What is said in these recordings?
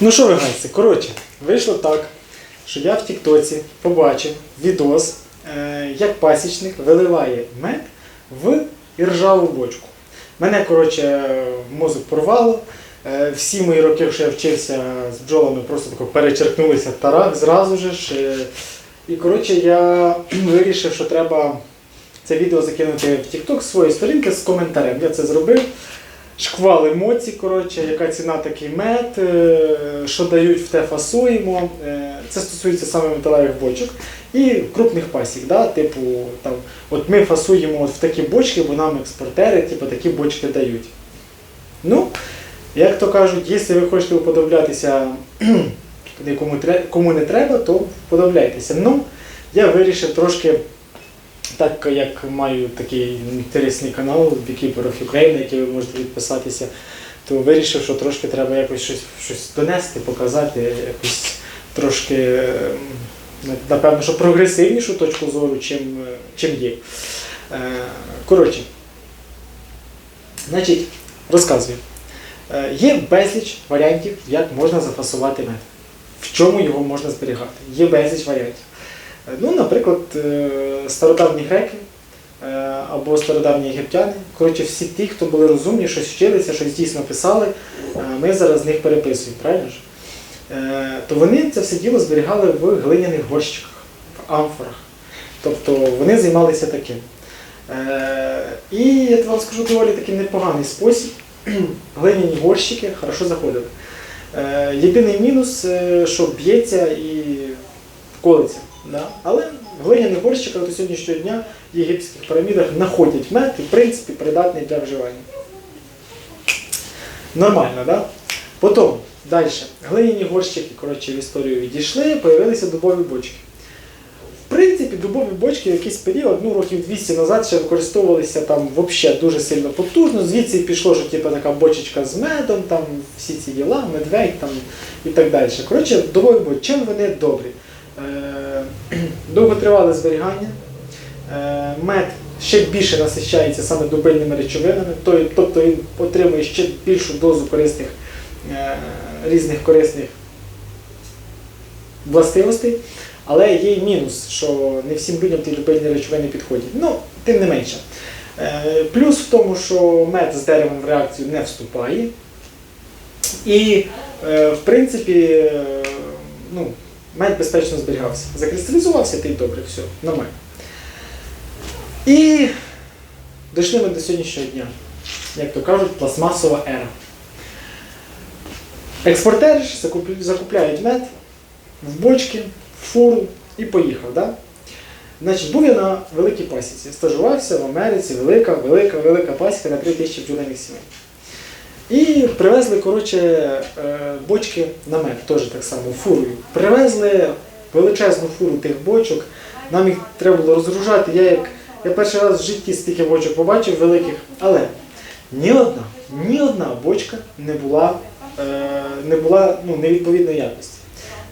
Ну що ви коротше, вийшло так, що я в Тіктоці побачив відос, е, як пасічник виливає мед в іржаву бочку. Мене, коротше, мозок порвало. Е, Всі мої роки, що я вчився з бджолами, просто тако перечеркнулися тарак зразу же І коротше, я вирішив, що треба це відео закинути в TikTok з своєї сторінки з коментарем. Я це зробив. Шквал емоцій, коротше, яка ціна такий мед, е, що дають, в те фасуємо. Е, Це стосується саме металевих бочок і крупних пасік. Да? Типу, там, от ми фасуємо от в такі бочки, бо нам експортери типу, такі бочки дають. Ну, як то кажуть, якщо ви хочете уподоблятися кому, кому не треба, то вподобляйтеся. Ну, я вирішив трошки так як маю такий інтересний канал Beekeeper of Ukraine, на який ви можете підписатися, то вирішив, що трошки треба якось щось, щось донести, показати, якось трошки, ем, напевно, що прогресивнішу точку зору, чим, чим є. Е, Коротше, значить, розказую. Е, Є безліч варіантів, як можна зафасувати мед. В чому його можна зберігати? Є безліч варіантів. Ну, наприклад, е, стародавні греки е, або стародавні єгиптяни, коротше, всі ті, хто були розумні, щось вчилися, щось дійсно писали, е, ми зараз з них переписуємо, правильно ж? То вони це все діло зберігали в глиняних горщиках, в амфорах. Тобто вони займалися таким. І я вам скажу доволі такий непоганий спосіб. Глиняні горщики хорошо заходили. Єдиний мінус, що б'ється і колиться. Да? Але глиняних горщиках до сьогоднішнього дня в єгипетських пірамідах знаходять мед і в принципі придатний для вживання. Нормально, да? Потім, далі, глиняні горщики коротше, в історію відійшли, появилися дубові бочки. В принципі, дубові бочки в якийсь період, ну років 200 назад ще використовувалися там взагалі дуже сильно потужно. Звідси пішло, що типу, така бочечка з медом, там всі ці діла, медведь там, і так далі. Коротше, дубові бочки, чим вони добрі? Е, довготривале зберігання, е, мед ще більше насищається саме дубильними речовинами, тобто він отримує ще більшу дозу корисних, е, різних корисних властивостей. Але є й мінус, що не всім людям ті дубильні речовини підходять. Ну, тим не менше. Плюс в тому, що мед з деревом в реакцію не вступає. І, в принципі, ну, мед безпечно зберігався. Закристалізувався, ти й добре, все, нормально. І дійшли ми до сьогоднішнього дня. Як то кажуть, пластмасова ера. Експортери ж закупляють мед в бочки, в фуру і поїхав. Да? Значить, був я на великій пасіці. Стажувався в Америці, велика, велика, велика пасіка на 3 тисячі бджолиних сімей. І привезли, коротше, е, бочки на мед, теж так само, фурою. Привезли величезну фуру тих бочок. Нам їх треба було розгружати. Я як я перший раз в житті стільки бочок побачив великих, але ні одна, ні одна бочка не була, е, не була ну, невідповідної якості.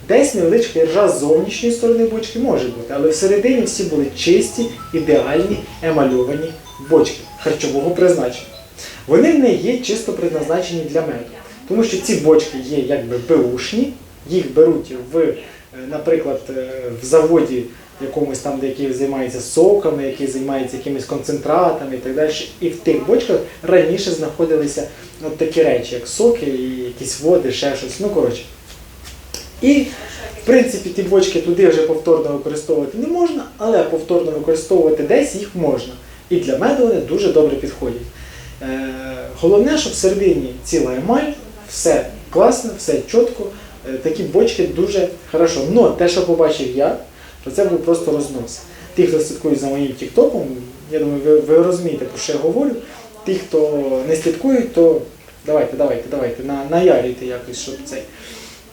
Десь невеличка іржа з зовнішньої сторони бочки може бути, але всередині всі були чисті, ідеальні, емальовані бочки харчового призначення. Вони не є чисто предназначені для меду. Тому що ці бочки є якби беушні, їх беруть в, е, наприклад, е, в заводі якомусь там, де який займається соками, який займається якимись концентратами і так далі. І в тих бочках раніше знаходилися от такі речі, як соки, і якісь води, ще щось. Ну, коротше. І, в принципі, ті бочки туди вже повторно використовувати не можна, але повторно використовувати десь їх можна. І для меду вони дуже добре підходять. Е, головне, щоб всередині ціла емаль, все класно, все чітко, е, такі бочки дуже хорошо. Но те, що побачив я, то це був просто рознос. Ті, хто слідкує за моїм тіктоком, я думаю, ви, ви розумієте, про що я говорю. Ті, хто не слідкують, то давайте, давайте, давайте, на, наярюйте якось, щоб цей.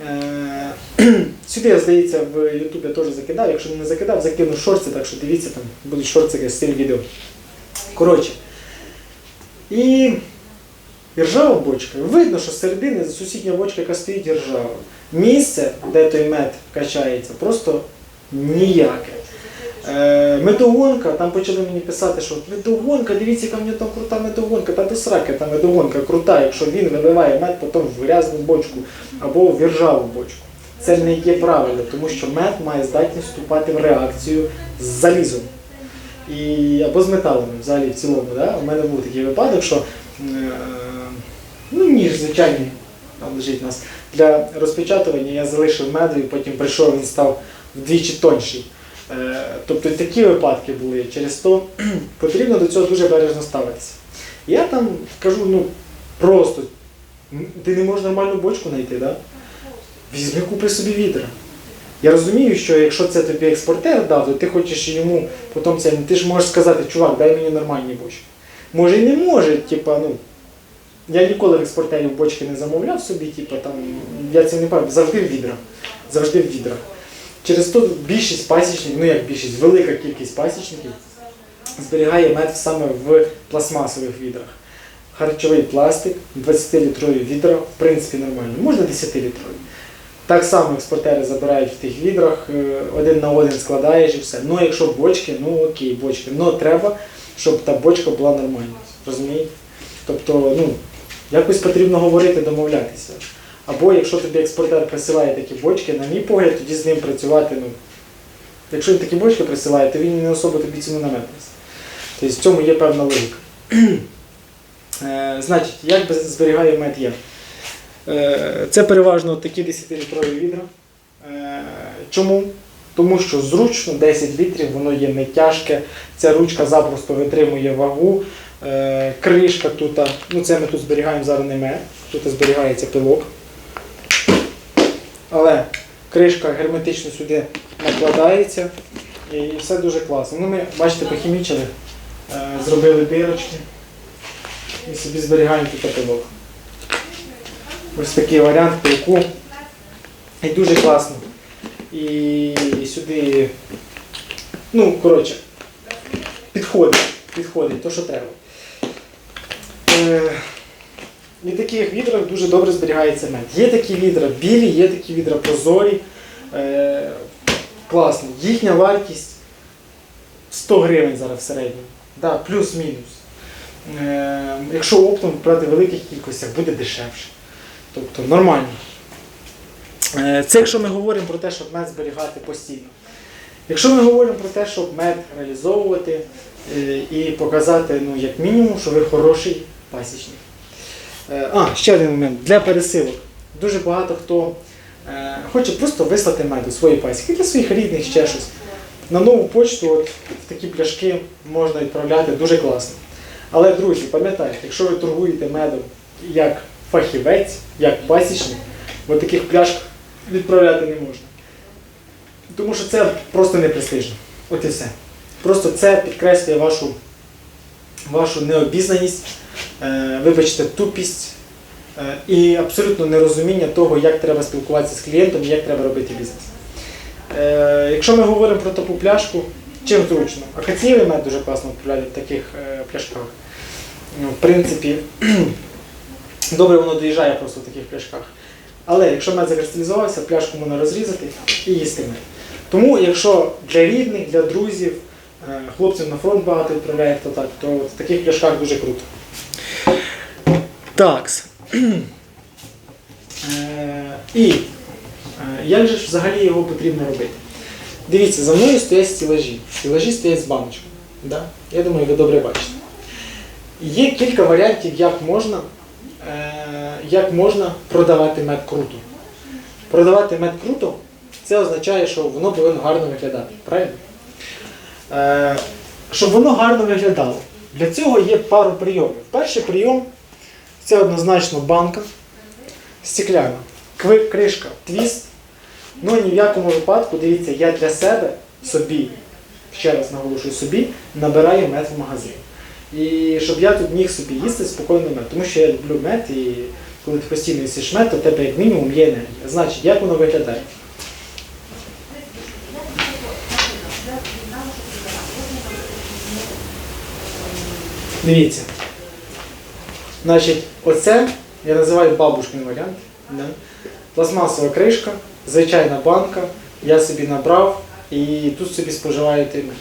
Е, Сюди, я, здається, в Ютубі я теж закидав. Якщо не закидав, закину шорти, так що дивіться, там будуть шорти з цим відео. Коротше. І іржава бочка. Видно, що середини сусідня бочка, яка стоїть іржава. Місце, де той мед качається, просто ніяке. Е, медогонка, там почали мені писати, що медогонка, дивіться, яка в нього там крута медогонка, та до сраки та медогонка крута, якщо він виливає мед потім в грязну бочку або в іржаву бочку. Це не є правильно, тому що мед має здатність вступати в реакцію з залізом. І, або з металами взагалі в цілому. Да? У мене був такий випадок, що е, ну, ніж звичайний лежить у нас для розпечатування я залишив меду і потім прийшов, він став вдвічі тонший. Е, Тобто такі випадки були. Через то потрібно до цього дуже бережно ставитися. Я там кажу, ну просто, ти не можеш нормальну бочку знайти, да? візьми купи собі відра. Я розумію, що якщо це тобі експортер дав, то ти хочеш йому потім це, ти ж можеш сказати, чувак, дай мені нормальні бочки. Може і не може, типа, ну. Я ніколи в експортерів бочки не замовляв собі, типу, там, я це не пам'ятаю, завжди в відрах. Завжди в відрах. Через то більшість пасічників, ну як більшість, велика кількість пасічників зберігає мед саме в пластмасових відрах. Харчовий пластик, 20-літрові відра, в принципі, нормально. Можна 10-літрові. Так само експортери забирають в тих відрах, е, один на один складаєш і все. Ну, якщо бочки, ну окей, бочки. Ну треба, щоб та бочка була нормальна. Розумієте? Тобто, ну, якось потрібно говорити, домовлятися. Або якщо тобі експортер присилає такі бочки, на мій погляд, тоді з ним працювати. Ну, якщо він такі бочки присилає, то він не особо тобі ціну наметиться. Тобто в цьому є певна логіка. Е, Значить, як зберігає мед? Е, Це переважно такі 10-літрові відра. Е, Чому? Тому що зручно 10 літрів, воно є не тяжке, ця ручка запросто витримує вагу. Е, Кришка тут, ну це ми тут зберігаємо зараз не мед, тут зберігається пилок. Але кришка герметично сюди накладається і все дуже класно. Ну, ми, бачите, похімічили, зробили дирочки і собі зберігаємо тут пилок. Ось такий варіант пилку. І дуже класно. І сюди, ну, коротше, підходить, підходить, то, що треба. Е, і в таких відрах дуже добре зберігається мед. Є такі відра білі, є такі відра прозорі. Е, класно. Їхня вартість 100 гривень зараз в середньому. Да, плюс-мінус. Е, якщо оптом брати в великих кількостях, буде дешевше. Тобто нормально. Е, Це якщо ми говоримо про те, щоб мед зберігати постійно. Якщо ми говоримо про те, щоб мед реалізовувати е, і показати, ну, як мінімум, що ви хороший пасічник. Е, А, ще один момент. Для пересилок. Дуже багато хто хоче просто вислати мед у свої пасіки для своїх рідних ще щось. На нову почту от, в такі пляшки можна відправляти дуже класно. Але, друзі, пам'ятайте, якщо ви торгуєте медом як фахівець, як пасічник, в таких пляшках відправляти не можна. Тому що це просто не престижно. От і все. Просто це підкреслює вашу, вашу необізнаність, е, вибачте, тупість е, і абсолютно нерозуміння того, як треба спілкуватися з клієнтом і як треба робити бізнес. Е, якщо ми говоримо про таку пляшку, чим зручно? Акаційний мед дуже класно відправляють в таких е, пляшках. Ну, в принципі, добре воно доїжджає просто в таких пляшках. Але якщо мед закристалізувався, пляшку можна розрізати і їсти мед. Тому, якщо для рідних, для друзів, е, хлопців на фронт багато відправляє, то так, то в таких пляшках дуже круто. Такс. Е, І е, як же ж взагалі його потрібно робити? Дивіться, за мною стоять стілажі. Стілажі стоять з баночками. Да? Я думаю, ви добре бачите. Є кілька варіантів, як можна, як можна продавати мед круто. Продавати мед круто це означає, що воно повинно гарно виглядати. Правильно? Е, щоб воно гарно виглядало. Для цього є пару прийомів. Перший прийом це однозначно банка стекляна. Кришка, твіст. Ну ні в якому випадку, дивіться, я для себе собі, ще раз наголошую собі, набираю мед в магазин. І щоб я тут міг собі їсти спокійно мед. Тому що я люблю мед і коли ти постійно їсиш мед, то в тебе як мінімум є енергія. Значить, як воно виглядає? Дивіться. Значить, оце я називаю бабушкин варіант. Да? Пластмасова кришка, звичайна банка. Я собі набрав і тут собі споживаєте мед.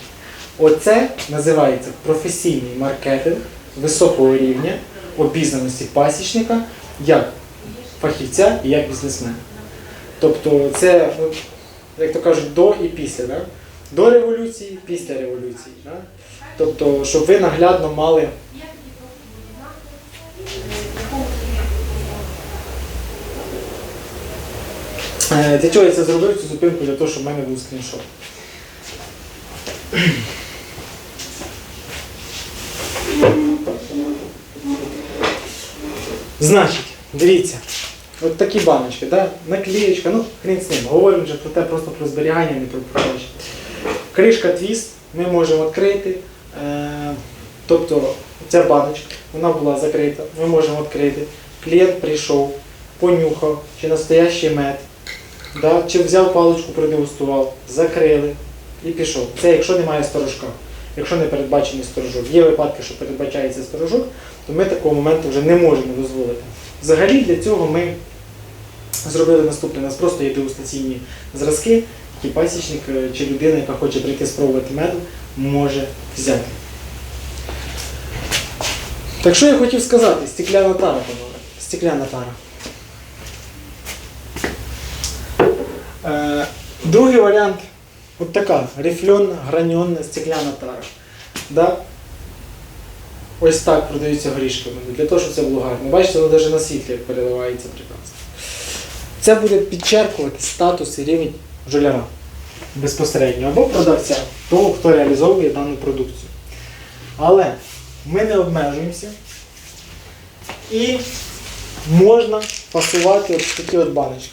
Оце називається професійний маркетинг високого рівня обізнаності пасічника як фахівця і як бізнесмена. Тобто це, ну, як то кажуть, до і після. Да? До революції, після революції. Да? Тобто, щоб ви наглядно мали. Е, Для чого я це зробив цю зупинку? Для того, щоб в мене був скріншот. Значить, дивіться, от такі баночки, да? наклеєчка, ну хрен з ним, говоримо вже про те, просто про зберігання, не про продаж. Кришка твіст, ми можемо відкрити. Е, тобто ця баночка, вона була закрита, ми можемо відкрити. Клієнт прийшов, понюхав, чи настоящий мед, да? чи взяв паличку, продегустував, закрили і пішов. Це якщо немає сторожка, якщо не передбачений сторожок. Є випадки, що передбачається сторожок, то ми такого моменту вже не можемо дозволити. Взагалі для цього ми зробили наступне. У нас просто є дегустаційні зразки, які пасічник е, чи людина, яка хоче прийти спробувати меду, може взяти. Так що я хотів сказати, стекляна тара, панове. Стекляна тара. Е, другий варіант от така рифльонна, граньонна стекляна тара. Да? Ось так продаються горішки для того, щоб це було гарно. Бачите, воно навіть на світлі переливається прекрасно. Це буде підчеркувати статус і рівень жоляра безпосередньо або продавця, того, хто реалізовує дану продукцію. Але ми не обмежуємося і можна фасувати от такі от баночки.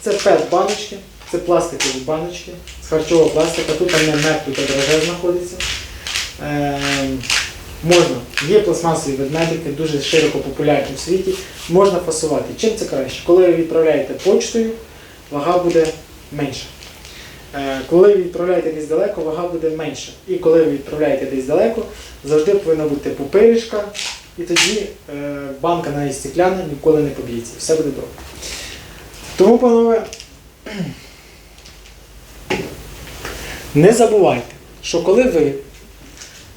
Це пет баночки, це пластикові баночки з харчового пластика, тут там не мед, тут знаходиться. Ем, можна, є пластмасові ведмедики, дуже широко популярні в світі. Можна фасувати. Чим це краще? Коли ви відправляєте почтою, вага буде менша. Е, Коли ви відправляєте десь далеко, вага буде менша. І коли ви відправляєте десь далеко, завжди повинна бути пупиришка, і тоді е, банка навіть стекляна ніколи не поб'ється. Все буде добре. Тому, панове, не забувайте, що коли ви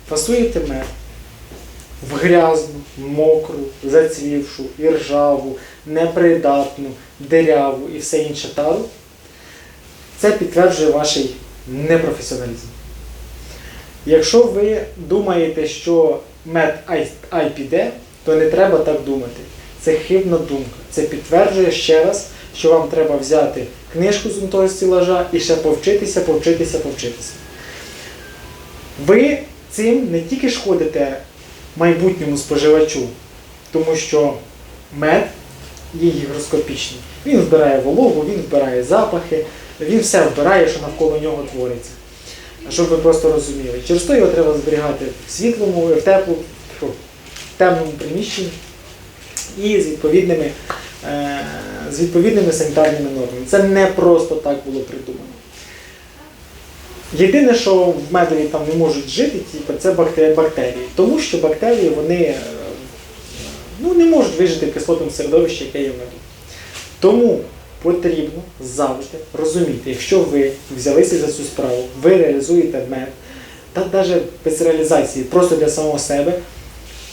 фасуєте мед в грязну, мокру, зацвівшу, іржаву, непридатну, диряву і все інше тару, це підтверджує ваш непрофесіоналізм. Якщо ви думаєте, що мед ай, піде, то не треба так думати. Це хибна думка. Це підтверджує ще раз, що вам треба взяти книжку з того стілажа і ще повчитися, повчитися, повчитися. Ви цим не тільки шкодите майбутньому споживачу, тому що мед є гігроскопічний. Він вбирає вологу, він вбирає запахи, він все вбирає, що навколо нього твориться. Щоб ви просто розуміли. Через то його треба зберігати в світлому, в теплу, в темному приміщенні і з відповідними, е, з відповідними санітарними нормами. Це не просто так було придумано. Єдине, що в медові там не можуть жити, типу, це бактерії. Тому що бактерії вони е, ну, не можуть вижити в кислотному середовищі, яке є в меду. Тому потрібно завжди розуміти, якщо ви взялися за цю справу, ви реалізуєте мед, та навіть без реалізації, просто для самого себе,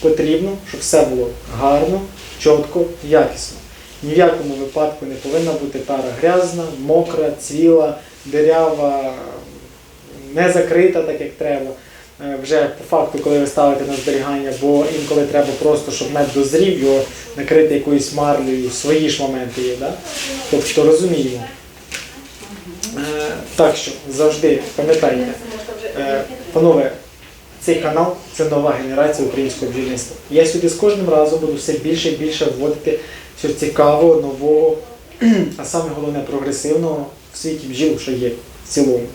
потрібно, щоб все було гарно, чітко, якісно. Ні в якому випадку не повинна бути тара грязна, мокра, цвіла, дирява, не закрита так, як треба. Е, Вже по факту, коли ви ставите на зберігання, бо інколи треба просто, щоб мед дозрів, його накрити якоюсь марлею, свої ж моменти є. Да? Тобто розуміємо. Е, Так що завжди пам'ятайте, е, панове, цей канал це нова генерація українського бджільництва. Я сюди з кожним разом буду все більше і більше вводити все цікавого, нового, а саме головне прогресивного в світі бджіл, що є в цілому.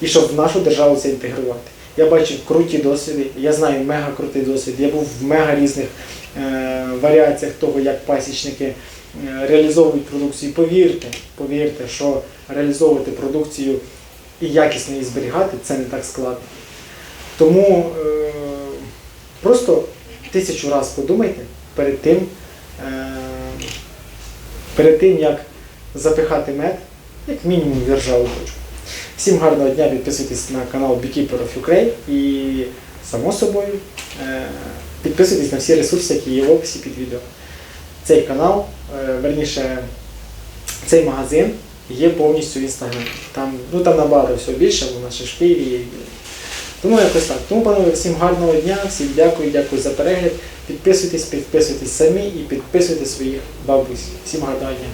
І щоб в нашу державу це інтегрувати. Я бачив круті досвіди, я знаю мега крутий досвід. Я був в мега різних е, варіаціях того, як пасічники е, реалізовують продукцію. Повірте, повірте, що реалізовувати продукцію і якісно її зберігати це не так складно. Тому е, просто тисячу разів подумайте перед тим, е, перед тим, як запихати мед, як мінімум державу точку. Всім гарного дня, підписуйтесь на канал Beekeeper of Ukraine і, само собою, е, підписуйтесь на всі ресурси, які є в описі під відео. Цей канал, е, верніше, цей магазин є повністю в інстаграмі. Там, ну, там набагато всього більше, бо в в Києві. Тому якось так. Тому, панове, всім гарного дня, всім дякую, дякую за перегляд. Підписуйтесь, підписуйтесь самі і підписуйте своїх бабусь. Всім дня.